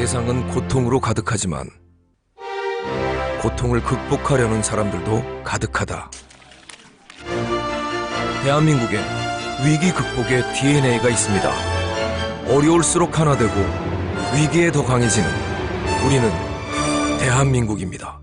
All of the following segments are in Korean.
세상은 고통으로 가득하지만 고통을 극복하려는 사람들도 가득하다. 대한민국엔 위기 극복의 DNA가 있습니다. 어려울수록 하나 되고 위기에 더 강해지는 우리는 대한민국입니다.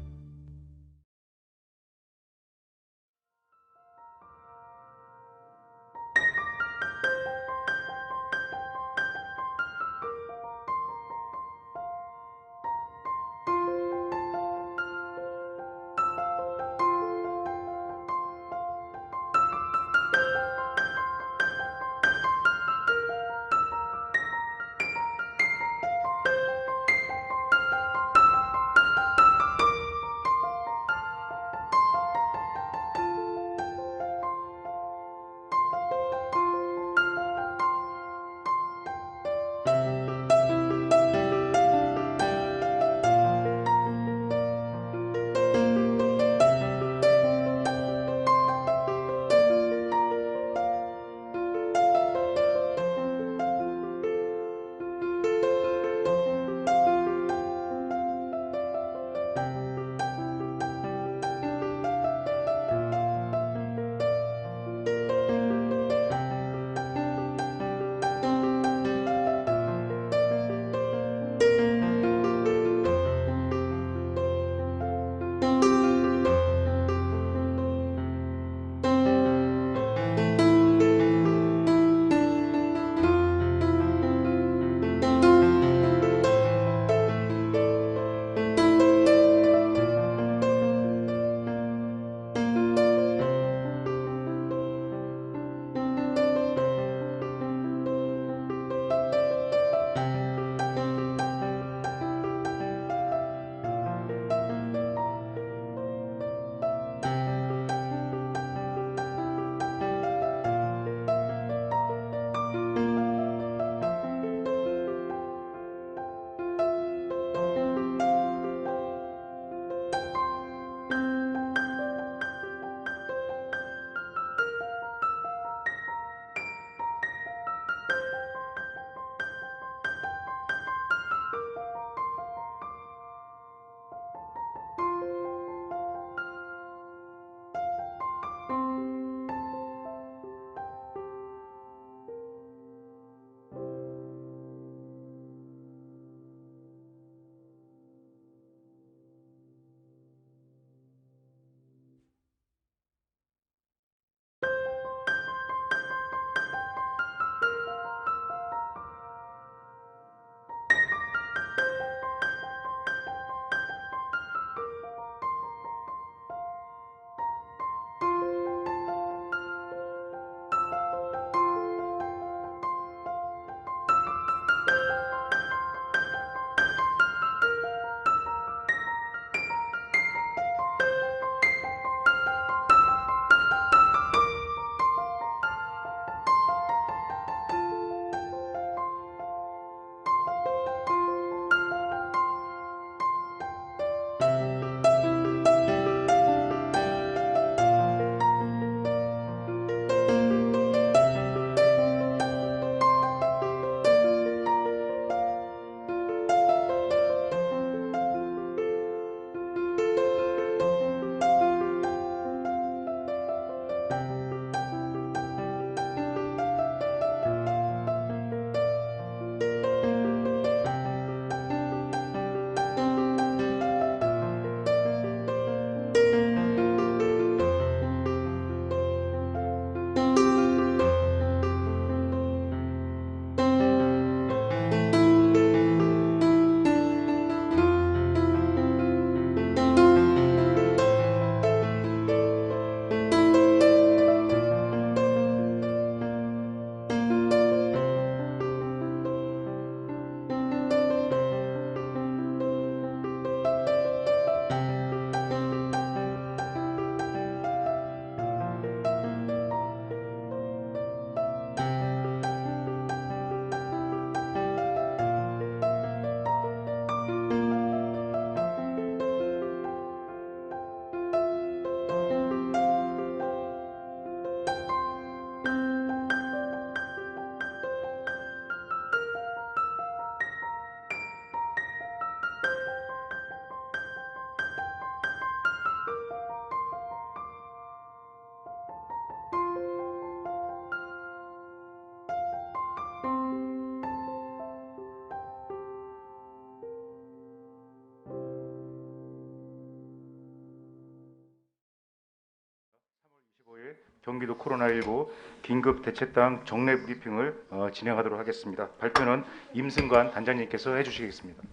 경기도 코로나19 긴급 대책당 정례 브리핑을 어, 진행하도록 하겠습니다. 발표는 임승관 단장님께서 해주시겠습니다.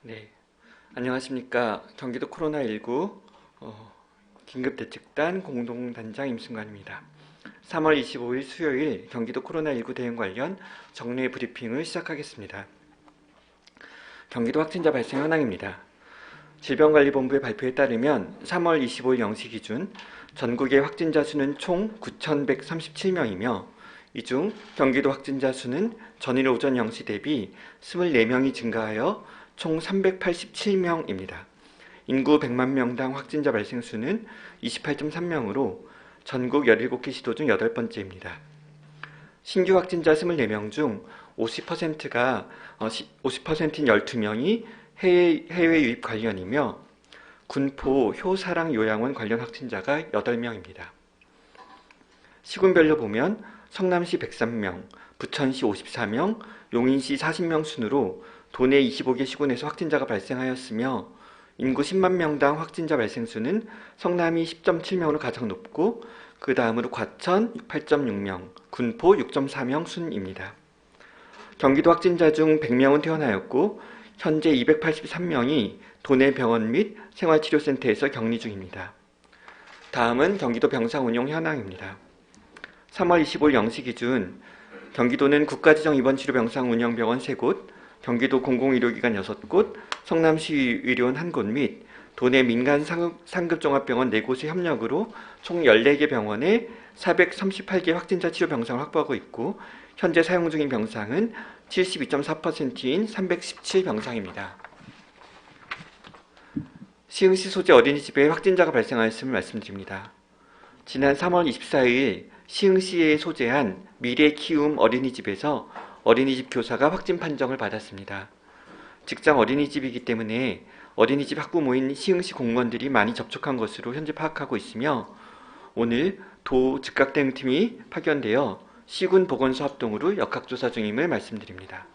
네, 안녕하십니까. 경기도 코로나19 어, 긴급 대책단 공동단장 임승관입니다. 3월 25일 수요일 경기도 코로나19 대응 관련 정례 브리핑을 시작하겠습니다. 경기도 확진자 발생 현황입니다. 질병관리본부의 발표에 따르면 3월 25일 0시 기준 전국의 확진자 수는 총 9,137명이며 이 중 경기도 확진자 수는 전일 오전 0시 대비 24명이 증가하여 총 387명입니다. 인구 100만 명당 확진자 발생 수는 28.3명으로 전국 17개 시도 중 여덟 번째입니다. 신규 확진자 24명 중 50%가 50%인 12명이 해외, 해외 유입 관련이며 군포 효사랑 요양원 관련 확진자가 8명입니다. 시군별로 보면 성남시 103명, 부천시 54명, 용인시 40명 순으로 도내 25개 시군에서 확진자가 발생하였으며 인구 10만 명당 확진자 발생 수는 성남이 10.7명으로 가장 높고 그 다음으로 과천 8.6명, 군포 6.4명 순입니다. 경기도 확진자 중 100명은 퇴원하였고 현재 283명이 도내 병원 및 생활치료센터에서 격리 중입니다. 다음은 경기도 병상 운용 현황입니다. 3월 25일 0시 기준 경기도는 국가지정 입원치료 병상 운영 병원 3곳, 경기도 공공의료기관 6곳, 성남시 의료원 1곳 및 도내 민간 상급, 상급종합병원 4곳의 협력으로 총 14개 병원에 438개 확진자 치료 병상을 확보하고 있고 현재 사용 중인 병상은 72.4%인 317병상입니다. 시흥시 소재 어린이집에 확진자가 발생하였음을 말씀드립니다. 지난 3월 24일 시흥시에 소재한 미래 키움 어린이집에서 어린이집 교사가 확진 판정을 받았습니다. 직장 어린이집이기 때문에 어린이집 학부모인 시흥시 공무원들이 많이 접촉한 것으로 현재 파악하고 있으며 오늘 도 즉각대응팀이 파견되어 시군 보건소 합동으로 역학조사 중임을 말씀드립니다.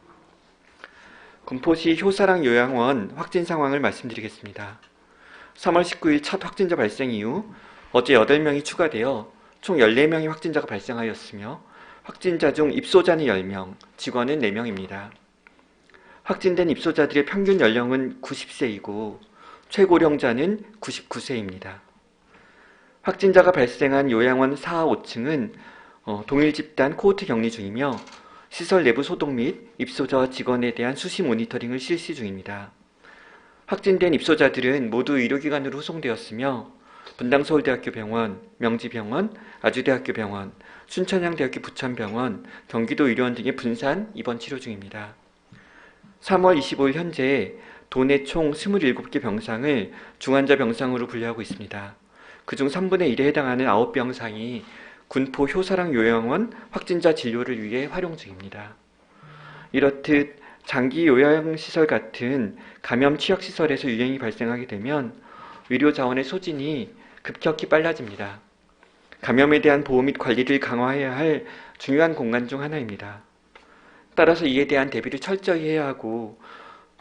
군포시 효사랑 요양원 확진 상황을 말씀드리겠습니다. 3월 19일 첫 확진자 발생 이후 어제 8명이 추가되어 총 14명의 확진자가 발생하였으며 확진자 중 입소자는 10명, 직원은 4명입니다. 확진된 입소자들의 평균 연령은 90세이고 최고령자는 99세입니다. 확진자가 발생한 요양원 4, 5층은 어, 동일 집단 코호트 격리 중이며 시설 내부 소독 및 입소자와 직원에 대한 수시 모니터링을 실시 중입니다. 확진된 입소자들은 모두 의료기관으로 후송되었으며 분당 서울대학교 병원, 명지병원, 아주대학교 병원, 순천향대학교 부천병원, 경기도 의료원 등의 분산 입원 치료 중입니다. 3월 25일 현재 도내 총 27개 병상을 중환자 병상으로 분류하고 있습니다. 그중 3분의 1에 해당하는 9병상이 군포 효사랑 요양원 확진자 진료를 위해 활용 중입니다. 이렇듯 장기 요양시설 같은 감염 취약시설에서 유행이 발생하게 되면 의료 자원의 소진이 급격히 빨라집니다. 감염에 대한 보호 및 관리를 강화해야 할 중요한 공간 중 하나입니다. 따라서 이에 대한 대비를 철저히 해야 하고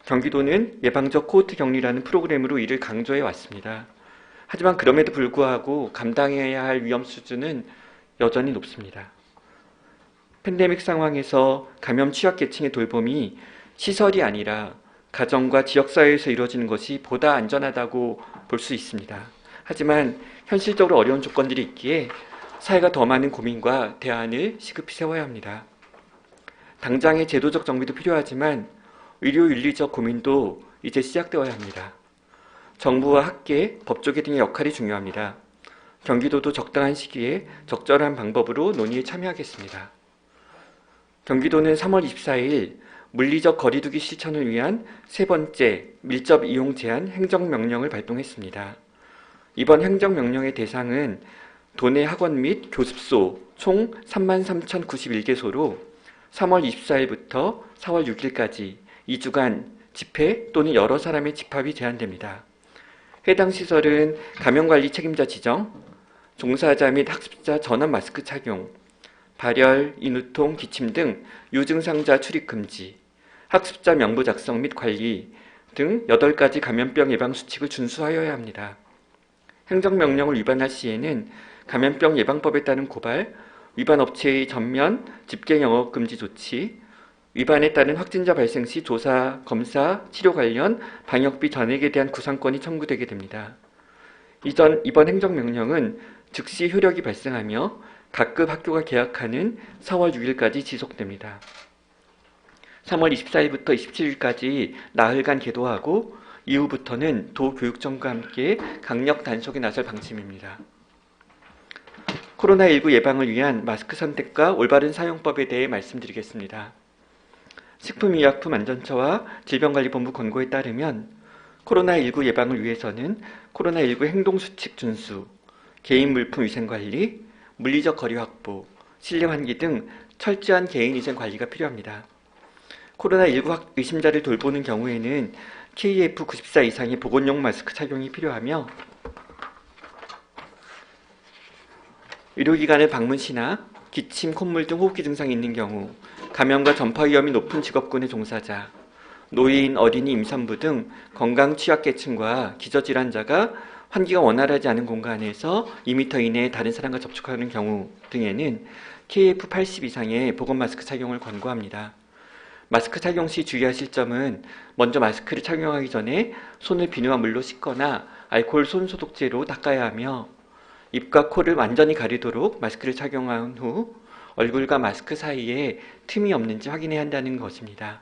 경기도는 예방적 코호트 격리라는 프로그램으로 이를 강조해 왔습니다. 하지만 그럼에도 불구하고 감당해야 할 위험 수준은 여전히 높습니다. 팬데믹 상황에서 감염 취약계층의 돌봄이 시설이 아니라 가정과 지역사회에서 이루어지는 것이 보다 안전하다고 볼 수 있습니다. 하지만 현실적으로 어려운 조건들이 있기에 사회가 더 많은 고민과 대안을 시급히 세워야 합니다. 당장의 제도적 정비도 필요하지만 의료 윤리적 고민도 이제 시작되어야 합니다. 정부와 학계, 법조계 등의 역할이 중요합니다. 경기도도 적당한 시기에 적절한 방법으로 논의에 참여하겠습니다. 경기도는 3월 24일 물리적 거리두기 실천을 위한 세 번째 밀접 이용 제한 행정명령을 발동했습니다. 이번 행정명령의 대상은 도내 학원 및 교습소 총 33,091개소로 3월 24일부터 4월 6일까지 2주간 집회 또는 여러 사람의 집합이 제한됩니다. 해당 시설은 감염관리 책임자 지정, 종사자 및 학습자 전원 마스크 착용, 발열, 인후통, 기침 등 유증상자 출입 금지, 학습자 명부 작성 및 관리 등 8가지 감염병 예방 수칙을 준수하여야 합니다. 행정명령을 위반할 시에는 감염병 예방법에 따른 고발, 위반 업체의 전면 집계 영업 금지 조치, 위반에 따른 확진자 발생 시 조사, 검사, 치료 관련 방역비 전액에 대한 구상권이 청구되게 됩니다. 이전 이번 행정명령은 즉시 효력이 발생하며 각급 학교가 개학하는 4월 6일까지 지속됩니다. 3월 24일부터 27일까지 나흘간 계도하고 이후부터는 도교육청과 함께 강력 단속에 나설 방침입니다. 코로나19 예방을 위한 마스크 선택과 올바른 사용법에 대해 말씀드리겠습니다. 식품의약품안전처와 질병관리본부 권고에 따르면 코로나19 예방을 위해서는 코로나19 행동수칙 준수, 개인 물품 위생 관리, 물리적 거리 확보, 실내 환기 등 철저한 개인 위생 관리가 필요합니다. 코로나19 확- 의심자를 돌보는 경우에는 KF94 이상의 보건용 마스크 착용이 필요하며 의료기관을 방문 시나 기침, 콧물 등 호흡기 증상이 있는 경우 감염과 전파 위험이 높은 직업군의 종사자, 노인, 어린이, 임산부 등 건강 취약계층과 기저질환자가 환기가 원활하지 않은 공간에서 2m 이내에 다른 사람과 접촉하는 경우 등에는 KF80 이상의 보건 마스크 착용을 권고합니다. 마스크 착용 시 주의하실 점은 먼저 마스크를 착용하기 전에 손을 비누와 물로 씻거나 알코올 손 소독제로 닦아야 하며 입과 코를 완전히 가리도록 마스크를 착용한 후 얼굴과 마스크 사이에 틈이 없는지 확인해야 한다는 것입니다.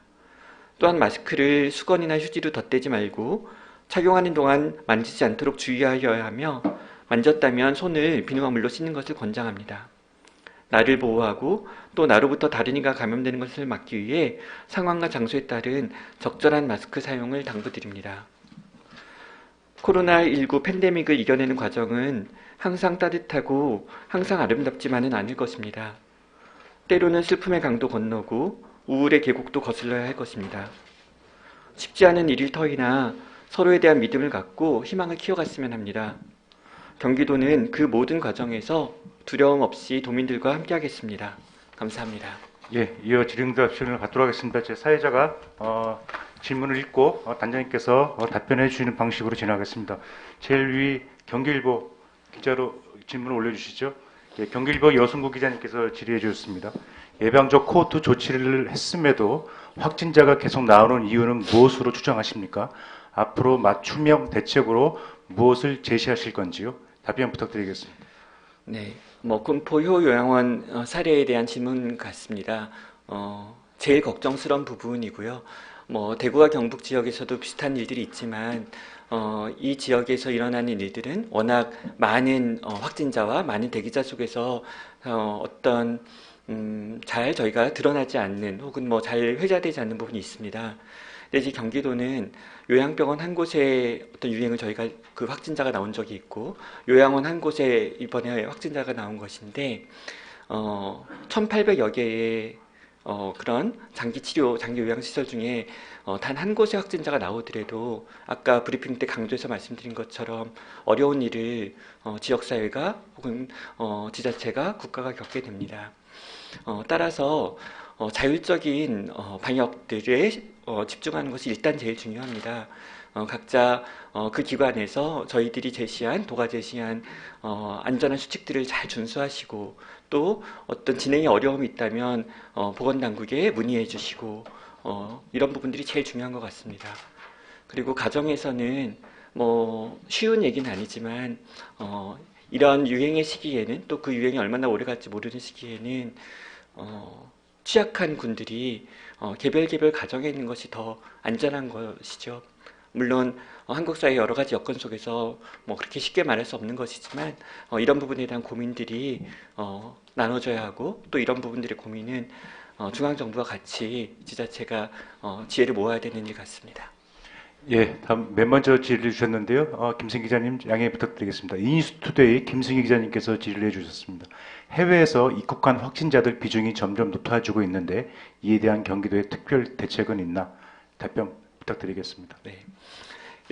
또한 마스크를 수건이나 휴지로 덧대지 말고 착용하는 동안 만지지 않도록 주의하여야 하며 만졌다면 손을 비누와 물로 씻는 것을 권장합니다. 나를 보호하고 또 나로부터 다른 이가 감염되는 것을 막기 위해 상황과 장소에 따른 적절한 마스크 사용을 당부드립니다. 코로나19 팬데믹을 이겨내는 과정은 항상 따뜻하고 항상 아름답지만은 않을 것입니다. 때로는 슬픔의 강도 건너고 우울의 계곡도 거슬러야 할 것입니다. 쉽지 않은 일일 터이나 서로에 대한 믿음을 갖고 희망을 키워갔으면 합니다. 경기도는 그 모든 과정에서 두려움 없이 도민들과 함께하겠습니다. 감사합니다. 예, 이어 질의응답 시간을 갖도록 하겠습니다. 제 사회자가 어, 질문을 읽고 어, 단장님께서 어, 답변해 주시는 방식으로 진행하겠습니다. 제일 위 경기일보 기자로 질문을 올려주시죠. 예, 경기일보 여순구 기자님께서 질의해 주셨습니다. 예방적 코호트 조치를 했음에도 확진자가 계속 나오는 이유는 무엇으로 추정하십니까? 앞으로 맞춤형 대책으로 무엇을 제시하실 건지요? 답변 부탁드리겠습니다. 네, 뭐 군포효 요양원 어, 사례에 대한 질문 같습니다. 어, 제일 걱정스러운 부분이고요. 뭐 대구와 경북 지역에서도 비슷한 일들이 있지만 어, 이 지역에서 일어나는 일들은 워낙 많은 어, 확진자와 많은 대기자 속에서 어, 어떤 음, 잘 저희가 드러나지 않는 혹은 뭐 잘 회자되지 않는 부분이 있습니다. 근데 이제 경기도는 요양병원 한 곳에 어떤 유행을 저희가 그 확진자가 나온 적이 있고 요양원 한 곳에 이번에 확진자가 나온 것인데 어, 1,800여 개의 어, 그런 장기 치료, 장기 요양 시설 중에 어, 단 한 곳의 확진자가 나오더라도 아까 브리핑 때 강조해서 말씀드린 것처럼 어려운 일을 어, 지역사회가 혹은 어, 지자체가 국가가 겪게 됩니다. 어, 따라서 어, 자율적인 어, 방역들에 어, 집중하는 것이 일단 제일 중요합니다. 어, 각자 어, 그 기관에서 저희들이 제시한 도가 제시한 어, 안전한 수칙들을 잘 준수하시고 또 어떤 진행에 어려움이 있다면 어, 보건당국에 문의해 주시고 어, 이런 부분들이 제일 중요한 것 같습니다. 그리고 가정에서는 뭐 쉬운 얘기는 아니지만 어, 이런 유행의 시기에는 또 그 유행이 얼마나 오래 갈지 모르는 시기에는 어, 취약한 군들이 어, 개별 개별 가정에 있는 것이 더 안전한 것이죠. 물론 어, 한국 사회 여러 가지 여건 속에서 뭐 그렇게 쉽게 말할 수 없는 것이지만 어, 이런 부분에 대한 고민들이 어, 나눠져야 하고 또 이런 부분들의 고민은 어, 중앙 정부와 같이 지자체가 어, 지혜를 모아야 되는 일 같습니다. 예, 다음 맨 먼저 질의를 주셨는데요. 어, 김승희 기자님 양해 부탁드리겠습니다. 이니스투데이 김승희 기자님께서 질의를 해주셨습니다. 해외에서 입국한 확진자들 비중이 점점 높아지고 있는데 이에 대한 경기도의 특별 대책은 있나? 답변 부탁드리겠습니다. 네.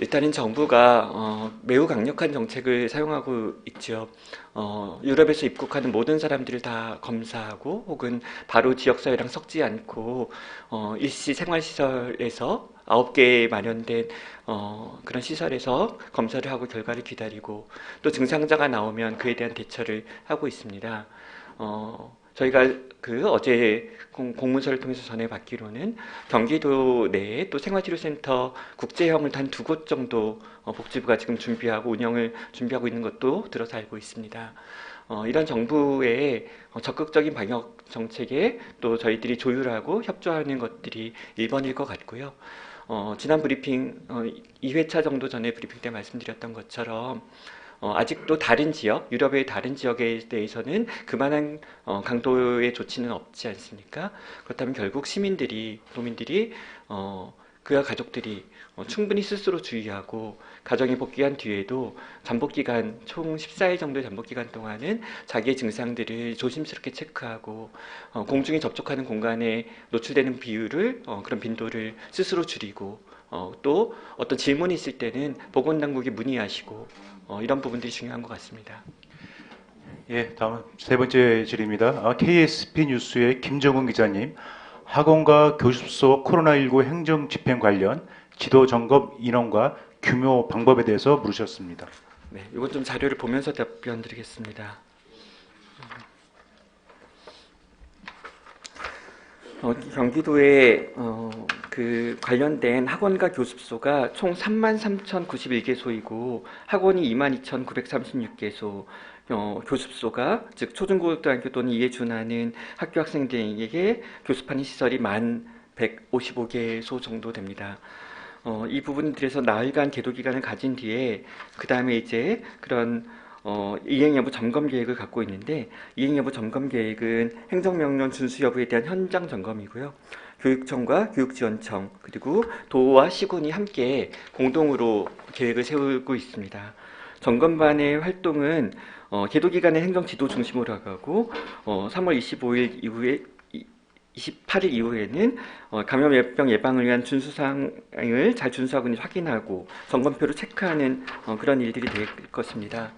일단은 정부가 어, 매우 강력한 정책을 사용하고 있죠. 어, 유럽에서 입국하는 모든 사람들을 다 검사하고 혹은 바로 지역사회랑 섞지 않고 어, 일시 생활시설에서 아홉 개 마련된 어, 그런 시설에서 검사를 하고 결과를 기다리고 또 증상자가 나오면 그에 대한 대처를 하고 있습니다. 어, 저희가 그 어제 공, 공문서를 통해서 전해받기로는 경기도 내에 또 생활치료센터 국제형을 단 두 곳 정도 어, 복지부가 지금 준비하고 운영을 준비하고 있는 것도 들어서 알고 있습니다. 어, 이런 정부의 어, 적극적인 방역 정책에 또 저희들이 조율하고 협조하는 것들이 1번일 것 같고요. 어, 지난 브리핑 어, 2회차 정도 전에 브리핑 때 말씀드렸던 것처럼 어, 아직도 다른 지역, 유럽의 다른 지역에 대해서는 그만한 어, 강도의 조치는 없지 않습니까? 그렇다면 결국 시민들이, 도민들이 어, 그와 가족들이 어, 충분히 스스로 주의하고 가정에 복귀한 뒤에도 잠복 기간 총 14일 정도의 잠복 기간 동안은 자기의 증상들을 조심스럽게 체크하고 어, 공중에 접촉하는 공간에 노출되는 비율을 어, 그런 빈도를 스스로 줄이고 어, 또 어떤 질문이 있을 때는 보건당국에 문의하시고 어, 이런 부분들이 중요한 것 같습니다. 예, 다음 세 번째 질의입니다. 아, KSP 뉴스의 김정은 기자님, 학원과 교습소 코로나19 행정 집행 관련 지도 점검 인원과 규모 방법에 대해서 물으셨습니다. 네, 이건 좀 자료를 보면서 답변 드리겠습니다. 어, 경기도에 어, 그 관련된 학원과 교습소가 총 33,091개소이고 학원이 22,936개소, 어, 교습소가 즉 초중고등학교 또는 이에 준하는 학교 학생들에게 교습하는 시설이 만 155개소 정도 됩니다. 어, 이 부분들에서 나흘간 계도 기간을 가진 뒤에 그 다음에 이제 그런 어, 이행 여부 점검 계획을 갖고 있는데 이행 여부 점검 계획은 행정명령 준수 여부에 대한 현장 점검이고요. 교육청과 교육지원청 그리고 도와 시군이 함께 공동으로 계획을 세우고 있습니다. 점검반의 활동은 어, 계도 기간의 행정 지도 중심으로 하고 어, 3월 25일 이후에 28일 이후에는 어, 감염병 예방을 위한 준수사항을 잘 준수하고 있는지 확인하고 점검표를 체크하는 어, 그런 일들이 될 것입니다.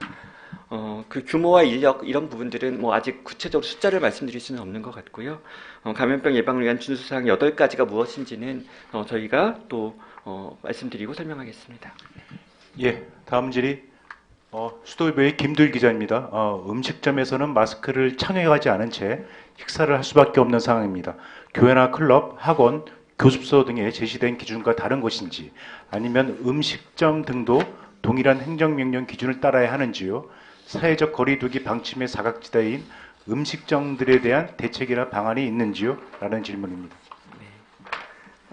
어, 그 규모와 인력 이런 부분들은 뭐 아직 구체적으로 숫자를 말씀드릴 수는 없는 것 같고요. 어, 감염병 예방을 위한 준수사항 8가지가 무엇인지는 어, 저희가 또 어, 말씀드리고 설명하겠습니다. 예, 다음 질의 어, 수도일보의 김두일 기자입니다. 어, 음식점에서는 마스크를 착용하지 않은 채 식사를 할 수밖에 없는 상황입니다. 교회나 클럽, 학원, 교습소 등에 제시된 기준과 다른 것인지 아니면 음식점 등도 동일한 행정명령 기준을 따라야 하는지요. 사회적 거리두기 방침의 사각지대인 음식점들에 대한 대책이나 방안이 있는지요? 라는 질문입니다.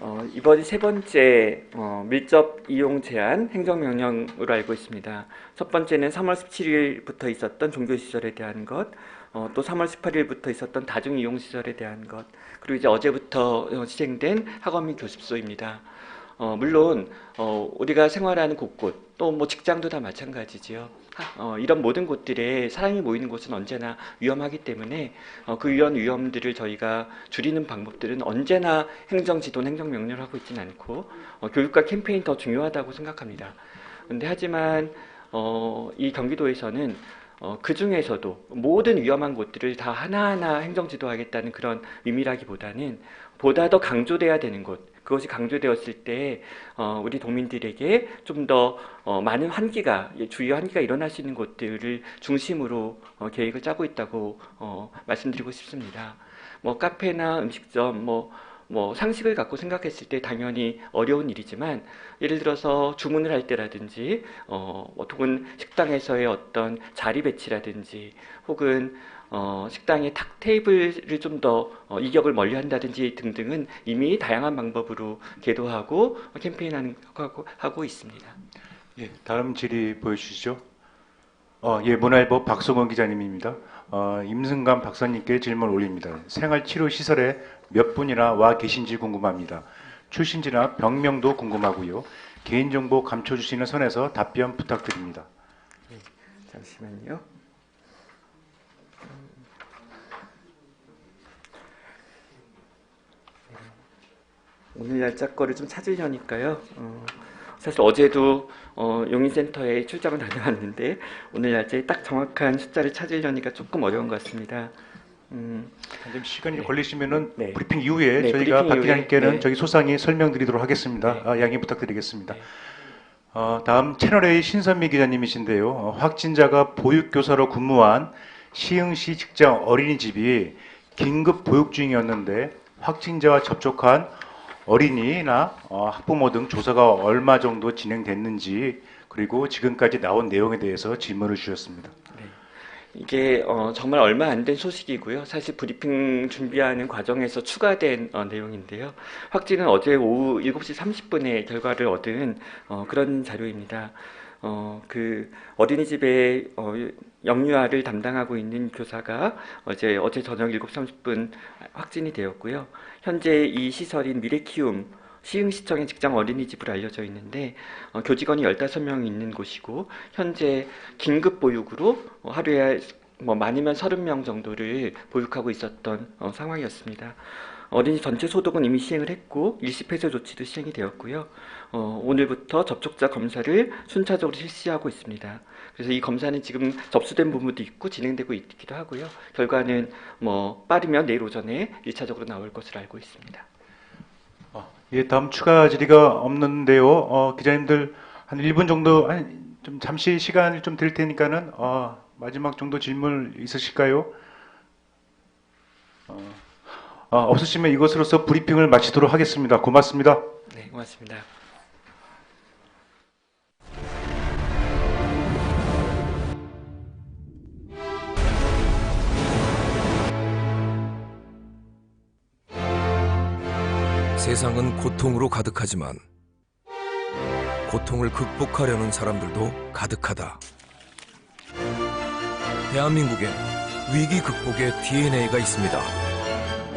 어, 이번이 세 번째 어, 밀접 이용 제한 행정명령으로 알고 있습니다. 첫 번째는 3월 17일부터 있었던 종교시설에 대한 것, 어, 또 3월 18일부터 있었던 다중이용시설에 대한 것, 그리고 이제 어제부터 어, 시행된 학원 및 교습소입니다. 어, 물론 어, 우리가 생활하는 곳곳, 또 뭐 직장도 다 마찬가지지요. 하- 어, 이런 모든 곳들에 사람이 모이는 곳은 언제나 위험하기 때문에 어, 그 이런 위험들을 저희가 줄이는 방법들은 언제나 행정지도, 행정명령을 하고 있지는 않고 어, 교육과 캠페인 더 중요하다고 생각합니다. 근데 하지만 어, 이 경기도에서는 어, 그 중에서도 모든 위험한 곳들을 다 하나하나 행정지도하겠다는 그런 의미라기보다는 보다 더 강조돼야 되는 곳, 그것이 강조되었을 때 어, 우리 도민들에게 좀더 어, 많은 환기가 예, 주요 환기가 일어날 수 있는 곳들을 중심으로 어, 계획을 짜고 있다고 어, 말씀드리고 싶습니다. 뭐 카페나 음식점 뭐 뭐 상식을 갖고 생각했을 때 당연히 어려운 일이지만 예를 들어서 주문을 할 때라든지 어, 혹은 식당에서의 어떤 자리 배치라든지 혹은 어, 식당의 탁 테이블을 좀더 어, 이격을 멀리 한다든지 등등은 이미 다양한 방법으로 계도하고 캠페인하는 하고, 하고 있습니다. 예, 다음 질의 보여주시죠. 어, 예, 문화일보 박성원 기자님입니다. 어, 임승감 박사님께 질문 올립니다. 생활치료 시설에 몇 분이나 와 계신지 궁금합니다. 출신지나 병명도 궁금하고요. 개인정보 감춰 주시는 선에서 답변 부탁드립니다. 잠시만요. 오늘 날짜 거를 좀 찾으려니까요. 어, 사실 어제도 어, 용인센터에 출장을 다녀왔는데 오늘 낮에 딱 정확한 숫자를 찾으려니까 조금 어려운 것 같습니다. 음, 좀 시간이 걸리시면은 네. 브리핑 이후에 네, 저희가 박 기자님께는 네. 저희 소상히 설명드리도록 하겠습니다. 네. 아, 양해 부탁드리겠습니다. 네. 어, 다음 채널A 신선미 기자님이신데요. 어, 확진자가 보육교사로 근무한 시흥시 직장 어린이집이 긴급 보육 중이었는데 확진자와 접촉한 어린이나 어, 학부모 등 조사가 얼마 정도 진행됐는지 그리고 지금까지 나온 내용에 대해서 질문을 주셨습니다. 이게 어, 정말 얼마 안 된 소식이고요. 사실 브리핑 준비하는 과정에서 추가된 어, 내용인데요. 확진은 어제 오후 7시 30분에 결과를 얻은 어, 그런 자료입니다. 어, 그 어린이집에 어, 영유아를 담당하고 있는 교사가 어제 어제 저녁 7시 30분 확진이 되었고요. 현재 이 시설인 미래키움 시흥시청의 직장 어린이집으로 알려져 있는데 어, 교직원이 15명 있는 곳이고 현재 긴급 보육으로 어, 하루에 뭐 많으면 30명 정도를 보육하고 있었던 어, 상황이었습니다. 어린이 전체 소독은 이미 시행을 했고 일시 폐쇄 조치도 시행이 되었고요. 어, 오늘부터 접촉자 검사를 순차적으로 실시하고 있습니다. 그래서 이 검사는 지금 접수된 부분도 있고 진행되고 있기도 하고요. 결과는 뭐 빠르면 내일 오전에 1차적으로 나올 것으로 알고 있습니다. 예, 다음 추가 질의가 없는데요. 어, 기자님들 한 1분 정도, 한, 좀 잠시 시간을 좀 드릴 테니까는, 어, 마지막 정도 질문 있으실까요? 어, 어, 없으시면 이것으로서 브리핑을 마치도록 하겠습니다. 고맙습니다. 네, 고맙습니다. 세상은 고통으로 가득하지만 고통을 극복하려는 사람들도 가득하다. 대한민국엔 위기 극복의 DNA가 있습니다.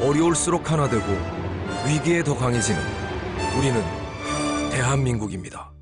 어려울수록 하나 되고 위기에 더 강해지는 우리는 대한민국입니다.